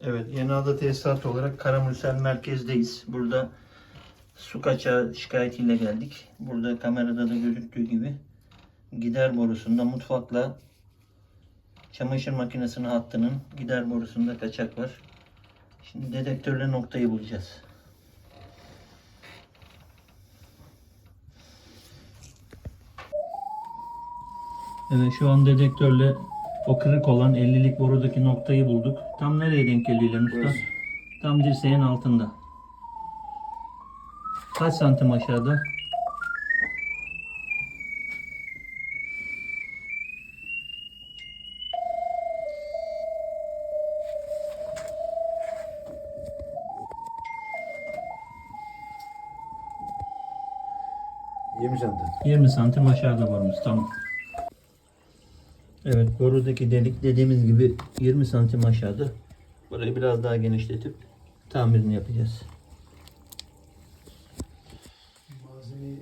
Evet, Yeniada Tesisat olarak Karamürsel merkezdeyiz. Burada su kaçağı şikayetiyle geldik. Burada kamerada da gözüktüğü gibi gider borusunda mutfakla çamaşır makinesinin hattının gider borusunda kaçak var. Şimdi dedektörle noktayı bulacağız. Evet şu an dedektörle o kırık olan 50'lik borudaki noktayı bulduk. Tam nereye denk geliyor İlhan Usta? Burası. Tam dirseğin altında. Kaç santim aşağıda? Yirmi santim. 20 santim aşağıda borumuz. Tamam. Evet borudaki delik dediğimiz gibi 20 santim aşağıda. Burayı biraz daha genişletip tamirini yapacağız. Malzemeyi